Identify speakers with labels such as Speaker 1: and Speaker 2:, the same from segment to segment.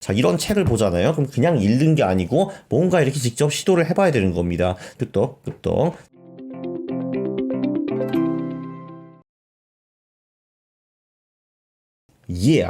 Speaker 1: 자, 이런 책을 보잖아요. 그럼 그냥 읽는 게 아니고 뭔가 이렇게 직접 시도를 해봐야 되는 겁니다. 끄떡, 끄떡. 예.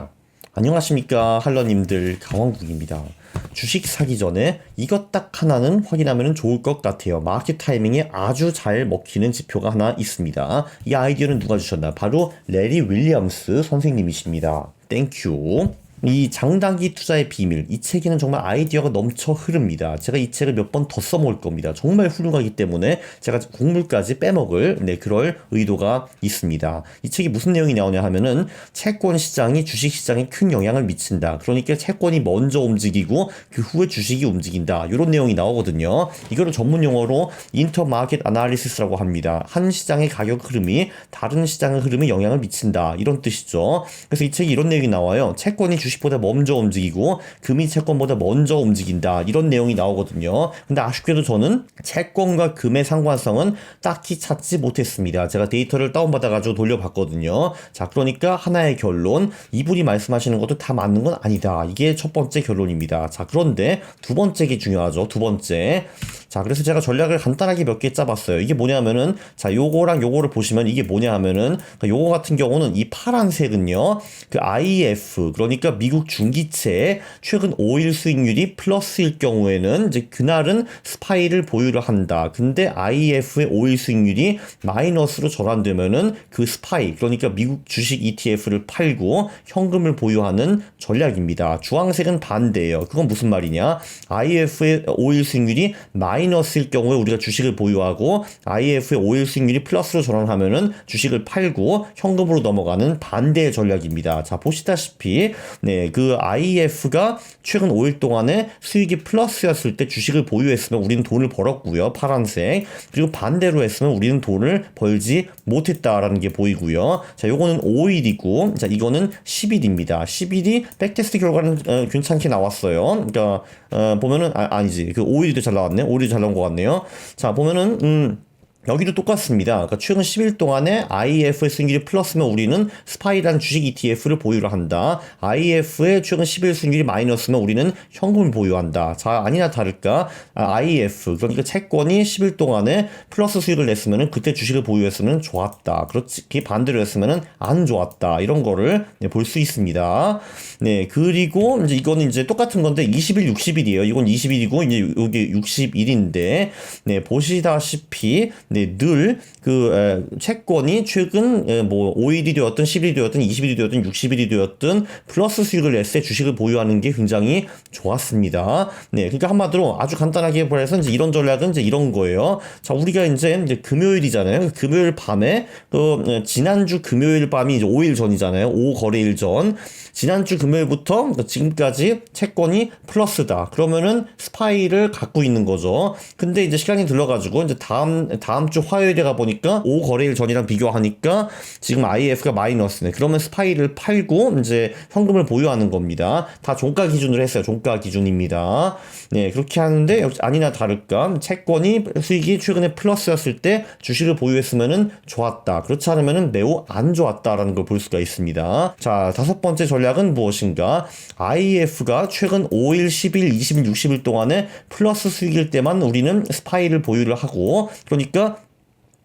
Speaker 1: 안녕하십니까 할러님들 강원국입니다. 주식 사기 전에 이것 딱 하나는 확인하면 좋을 것 같아요. 마켓 타이밍에 아주 잘 먹히는 지표가 하나 있습니다. 이 아이디어는 누가 주셨나? 바로 레리 윌리엄스 선생님이십니다. 땡큐. 이 장단기 투자의 비밀 이 책에는 정말 아이디어가 넘쳐 흐릅니다. 제가 이 책을 몇 번 더 써먹을 겁니다. 정말 훌륭하기 때문에 제가 국물까지 빼먹을 네 그럴 의도가 있습니다. 이 책이 무슨 내용이 나오냐 하면은 채권 시장이 주식 시장에 큰 영향을 미친다. 그러니까 채권이 먼저 움직이고 그 후에 주식이 움직인다. 이런 내용이 나오거든요. 이거를 전문 용어로 인터마켓 아날리시스라고 합니다. 한 시장의 가격 흐름이 다른 시장의 흐름에 영향을 미친다. 이런 뜻이죠. 그래서 이 책이 이런 내용이 나와요. 채권이 주식 보다 먼저 움직이고 금이 채권보다 먼저 움직인다. 이런 내용이 나오거든요. 근데 아쉽게도 저는 채권과 금의 상관성은 딱히 찾지 못했습니다. 제가 데이터를 다운받아가지고 돌려봤거든요. 자, 그러니까 하나의 결론. 이분이 말씀하시는 것도 다 맞는 건 아니다. 이게 첫 번째 결론입니다. 자, 그런데 두 번째 게 중요하죠. 두 번째. 자, 그래서 제가 전략을 간단하게 몇 개 짜봤어요. 이게 뭐냐면은, 자, 요거랑 요거를 보시면 이게 뭐냐 하면은, 요거 같은 경우는 이 파란색은요, 그 IF, 그러니까 미국 중기채의 최근 5일 수익률이 플러스일 경우에는 이제 그날은 스파이를 보유를 한다. 근데 IF의 5일 수익률이 마이너스로 전환되면은 그 스파이, 그러니까 미국 주식 ETF를 팔고 현금을 보유하는 전략입니다. 주황색은 반대예요. 그건 무슨 말이냐? IF의 5일 수익률이 마이너스 일 경우에 우리가 주식을 보유하고 IF의 5일 수익률이 플러스로 전환하면은 주식을 팔고 현금으로 넘어가는 반대의 전략입니다. 자, 보시다시피 네, 그 IF가 최근 5일 동안에 수익이 플러스였을 때 주식을 보유했으면 우리는 돈을 벌었고요. 파란색. 그리고 반대로 했으면 우리는 돈을 벌지 못했다라는 게 보이고요. 자, 요거는 5일이고 자, 이거는 10일입니다. 10일이 백테스트 결과는 어, 괜찮게 나왔어요. 그러니까 어, 보면은 아, 아니지. 그 5일도 잘 나왔네. 5일도 잘 나온 것 같네요. 자, 보면은 음 여기도 똑같습니다. 그러니까 최근 10일 동안에 IF의 수익률이 플러스면 우리는 스파이라는 주식 ETF를 보유를 한다. IF의 최근 10일 수익률이 마이너스면 우리는 현금을 보유한다. 자, 아니나 다를까 아, IF 그러니까 채권이 10일 동안에 플러스 수익을 냈으면 그때 주식을 보유했으면 좋았다. 그렇지 반대로 했으면 안 좋았다. 이런 거를 네, 볼수 있습니다. 네, 그리고 이제 이거는 이제 똑같은 건데 20일, 60일이에요. 이건 20일이고 이제 여기 60일인데 네, 보시다시피 네, 늘그 채권이 최근 에, 뭐 5일이 되었든 10일이 되었든 20일이 되었든 60일이 되었든 플러스 수익을 냈을 때 주식을 보유하는 게 굉장히 좋았습니다. 네, 그러니까 한마디로 아주 간단하게 말해서 이제 이런 전략은 이제 이런 거예요. 자, 우리가 이제, 이제 금요일이잖아요. 금요일 밤에 그 지난주 금요일 밤이 이제 5일 전이잖아요. 5 거래일 전. 지난주 금요일부터 지금까지 채권이 플러스다. 그러면은 스파이를 갖고 있는 거죠. 근데 이제 시간이 들러가지고 이제 다음 다음 주 화요일에 가 보니까 5 거래일 전이랑 비교하니까 지금 IF가 마이너스네. 그러면 스파이를 팔고 이제 현금을 보유하는 겁니다. 다 종가 기준으로 했어요. 종가 기준입니다. 네, 그렇게 하는데 아니나 다를까 채권이 수익이 최근에 플러스였을 때 주식을 보유했으면은 좋았다. 그렇지 않으면은 매우 안 좋았다라는 걸 볼 수가 있습니다. 자, 다섯 번째 전 략은 무엇인가? IF가 최근 5일, 10일, 20일, 60일 동안에 플러스 수익일 때만 우리는 스파이를 보유를 하고 그러니까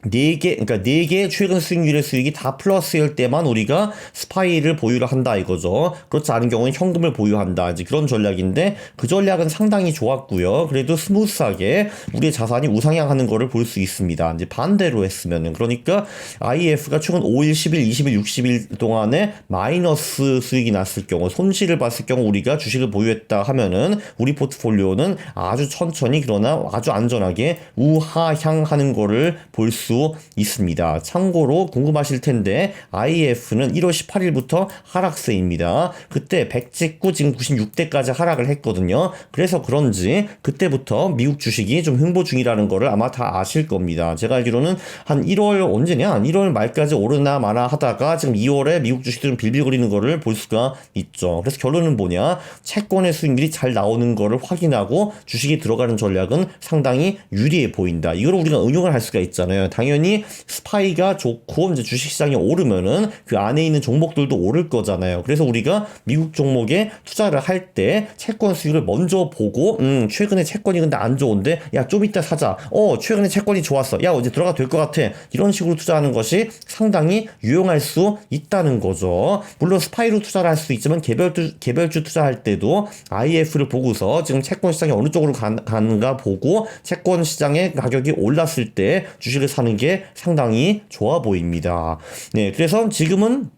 Speaker 1: 네 개, 그러니까 네 개의 최근 수익률의 수익이 다 플러스일 때만 우리가 스파이를 보유를 한다 이거죠. 그렇지 않은 경우는 현금을 보유한다. 이제 그런 전략인데 그 전략은 상당히 좋았고요. 그래도 스무스하게 우리의 자산이 우상향하는 거를 볼 수 있습니다. 이제 반대로 했으면은 그러니까 IF가 최근 5일, 10일, 20일, 60일 동안에 마이너스 수익이 났을 경우 손실을 봤을 경우 우리가 주식을 보유했다 하면은 우리 포트폴리오는 아주 천천히 그러나 아주 안전하게 우하향하는 거를 볼수 수 있습니다. 참고로 궁금하실 텐데 IF는 1월 18일부터 하락세입니다. 그때 100찍고 지금 96대까지 하락을 했거든요. 그래서 그런지 그때부터 미국 주식이 좀 흥보 중이라는 거를 아마 다 아실 겁니다. 제가 알기로는 한 1월 언제냐? 1월 말까지 오르나 마나 하다가 지금 2월에 미국 주식들은 빌빌거리는 거를 볼 수가 있죠. 그래서 결론은 뭐냐? 채권의 수익률이 잘 나오는 거를 확인하고 주식이 들어가는 전략은 상당히 유리해 보인다. 이걸 우리가 응용을 할 수가 있잖아요. 당연히 당연히 스파이가 좋고 이제 주식시장이 오르면은 그 안에 있는 종목들도 오를 거잖아요. 그래서 우리가 미국 종목에 투자를 할 때 채권 수익을 먼저 보고 음 최근에 채권이 근데 안 좋은데 야 좀 이따 사자. 어 최근에 채권이 좋았어. 야 이제 들어가 될 것 같아. 이런 식으로 투자하는 것이 상당히 유용할 수 있다는 거죠. 물론 스파이로 투자를 할 수 있지만 개별 투, 개별주 투자할 때도 IF를 보고서 지금 채권 시장이 어느 쪽으로 간, 가는가 보고 채권 시장의 가격이 올랐을 때 주식을 사는 게 상당히 좋아 보입니다. 네, 그래서 지금은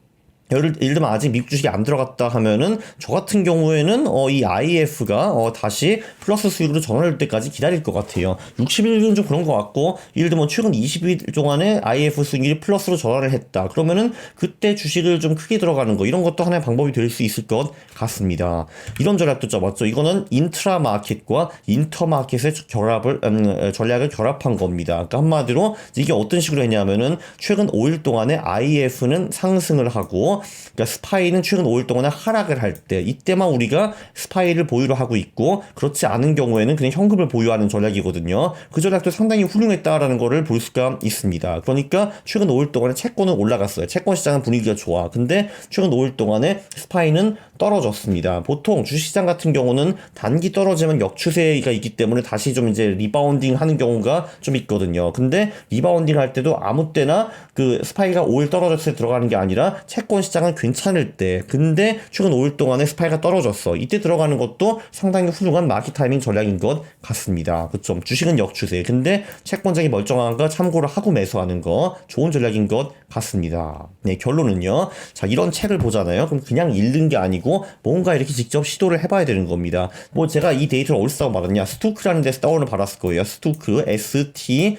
Speaker 1: 예를, 예를 들면 아직 미국 주식이 안 들어갔다 하면은 저 같은 경우에는 어, 이 IF가 어, 다시 플러스 수익으로 전환할 때까지 기다릴 것 같아요. 60일은 좀 그런 것 같고 예를 들면 최근 20일 동안에 IF 수익이 플러스로 전환을 했다. 그러면은 그때 주식을 좀 크게 들어가는 거 이런 것도 하나의 방법이 될 수 있을 것 같습니다. 이런 전략도 짜봤죠. 이거는 인트라 마켓과 인터 마켓의 결합을 음, 전략을 결합한 겁니다. 그러니까 한마디로 이게 어떤 식으로 했냐면은 최근 5일 동안에 IF는 상승을 하고 그러니까 스파이는 최근 5일 동안에 하락을 할 때 이때만 우리가 스파이를 보유를 하고 있고 그렇지 않은 경우에는 그냥 현금을 보유하는 전략이거든요. 그 전략도 상당히 훌륭했다라는 거를 볼 수가 있습니다. 그러니까 최근 5일 동안에 채권은 올라갔어요. 채권 시장은 분위기가 좋아. 근데 최근 5일 동안에 스파이는 떨어졌습니다. 보통 주식시장 같은 경우는 단기 떨어지면 역추세가 있기 때문에 다시 좀 이제 리바운딩 하는 경우가 좀 있거든요. 근데 리바운딩 할 때도 아무 때나 그 스파이가 5일 떨어졌을 때 들어가는 게 아니라 채권 시장은 괜찮을 때 근데 최근 5일 동안에 스파이가 떨어졌어. 이때 들어가는 것도 상당히 훌륭한 마켓 타이밍 전략인 것 같습니다. 그쵸? 주식은 역추세. 근데 채권장이 멀쩡한 거 참고를 하고 매수하는 거 좋은 전략인 것 같습니다. 네, 결론은요. 자, 이런 책을 보잖아요. 그럼 그냥 읽는 게 아니고 뭔가 이렇게 직접 시도를 해봐야 되는 겁니다. 뭐 제가 이 데이터를 어디서 따고 받았냐? 스투크라는 데서 다운을 받았을 거예요. 스투크, S-T-O-O-Q.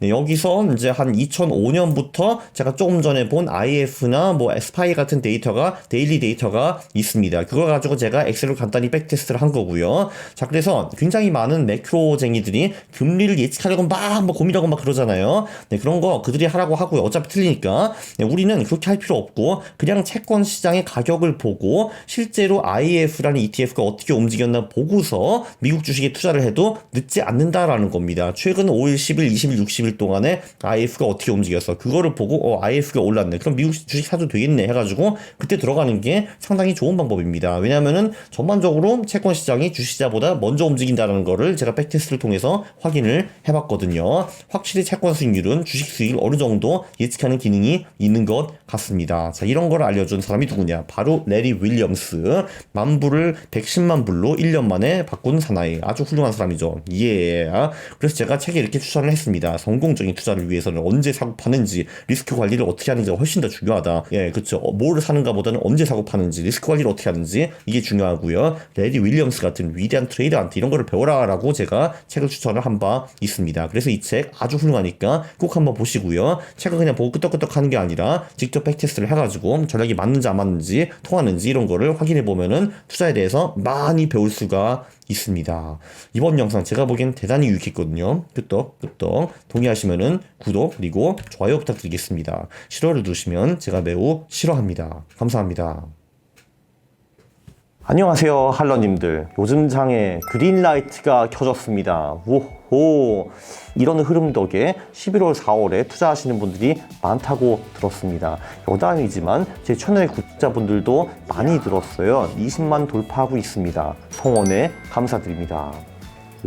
Speaker 1: 네, 여기서 이제 한 2005년부터 제가 조금 전에 본 IF나 뭐 스파이 같은 데이터가, 데일리 데이터가 있습니다. 그거 가지고 제가 엑셀로 간단히 백테스트를 한 거고요. 자, 그래서 굉장히 많은 매크로쟁이들이 금리를 예측하려고 막 뭐 고민하고 막 그러잖아요. 네, 그런 거 그들이 하라고 하고요. 어차피 틀리니까. 네, 우리는 그렇게 할 필요 없고 그냥 채권 시장의 가격을 보고 실제로 IF라는 ETF가 어떻게 움직였나 보고서 미국 주식에 투자를 해도 늦지 않는다라는 겁니다. 최근 5일, 10일, 20일, 60일 동안에 IF가 어떻게 움직였어. 그거를 보고 어, IF가 올랐네. 그럼 미국 주식 사도 되겠네 해가지고 그때 들어가는 게 상당히 좋은 방법입니다. 왜냐면은 전반적으로 채권 시장이 주식자보다 먼저 움직인다는 거를 제가 백테스트를 통해서 확인을 해봤거든요. 확실히 채권 수익률은 주식 수익을 어느 정도 예측하는 기능이 있는 것 같습니다. 자, 이런 걸 알려준 사람이 누구냐? 바로 레리 윌리엄스. 만 불을 110만 불로 1년 만에 바꾼 사나이. 아주 훌륭한 사람이죠. 예. 그래서 제가 책에 이렇게 추천을 했습니다. 성공적인 투자를 위해서는 언제 사고 파는지, 리스크 관리를 어떻게 하는지가 훨씬 더 중요하다. 예, 그쵸. 어, 뭐를 사는가 보다는 언제 사고 파는지, 리스크 관리를 어떻게 하는지, 이게 중요하고요. 레리 윌리엄스 같은 위대한 트레이더한테 이런 거를 배워라라고 제가 책을 추천을 한 바 있습니다. 그래서 이 책 아주 훌륭하니까 꼭 한번 보시고요. 책을 그냥 보고 끄떡끄떡 하는 게 아니라 직접 백테스트를 해가지고 전략이 맞는지 안 맞는지 통하는지 이런 거를 확인해 보면은 투자에 대해서 많이 배울 수가 있습니다. 이번 영상 제가 보기엔 대단히 유익했거든요. 끄떡 끄떡 동의하시면은 구독 그리고 좋아요 부탁드리겠습니다. 싫어를 두시면 제가 매우 싫어합니다. 감사합니다. 안녕하세요 할러님들 요즘 장에 그린라이트가 켜졌습니다 오호 이런 흐름 덕에 11월 4월에 투자하시는 분들이 많다고 들었습니다. 여담이지만 제 채널의 구독자분들도 많이 들었어요. 20만 돌파하고 있습니다. 성원에 감사드립니다.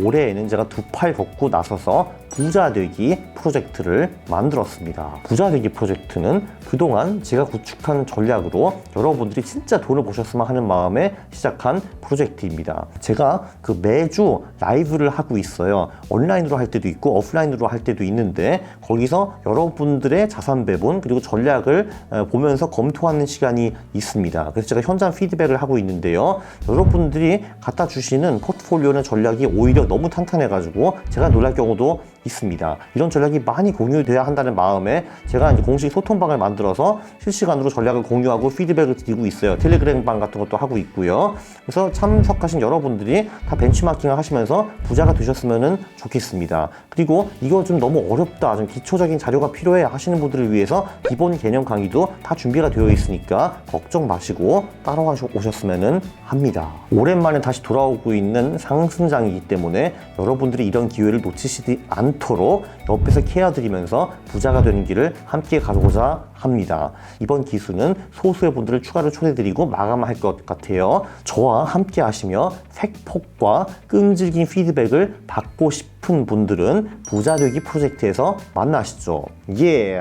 Speaker 1: 올해에는 제가 두 팔 걷고 나서서 부자 되기 프로젝트를 만들었습니다. 부자 되기 프로젝트는 그동안 제가 구축한 전략으로 여러분들이 진짜 돈을 버셨으면 하는 마음에 시작한 프로젝트입니다. 제가 그 매주 라이브를 하고 있어요. 온라인으로 할 때도 있고 오프라인으로 할 때도 있는데 거기서 여러분들의 자산 배분 그리고 전략을 어, 보면서 검토하는 시간이 있습니다. 그래서 제가 현장 피드백을 하고 있는데요. 여러분들이 갖다 주시는 포트폴리오는 전략이 오히려 너무 탄탄해가지고 제가 놀랄 경우도 있습니다. 이런 전략이 많이 공유돼야 한다는 마음에 제가 이제 공식 소통방을 만들어서 실시간으로 전략을 공유하고 피드백을 드리고 있어요. 텔레그램방 같은 것도 하고 있고요. 그래서 참석하신 여러분들이 다 벤치마킹을 하시면서 부자가 되셨으면 좋겠습니다. 그리고 이거 좀 너무 어렵다, 좀 기초적인 자료가 필요해 하시는 분들을 위해서 기본 개념 강의도 다 준비가 되어 있으니까 걱정 마시고 따라와 오셨으면 합니다. 오랜만에 다시 돌아오고 있는 상승장이기 때문에 여러분들이 이런 기회를 놓치시지 않 않도록 옆에서 케어드리면서 부자가 되는 길을 함께 가보고자 합니다. 이번 기수는 소수의 분들을 추가로 초대드리고 마감할 것 같아요. 저와 함께 하시며 팩폭과 끈질긴 피드백을 받고 싶은 분들은 부자되기 프로젝트에서 만나시죠. 예!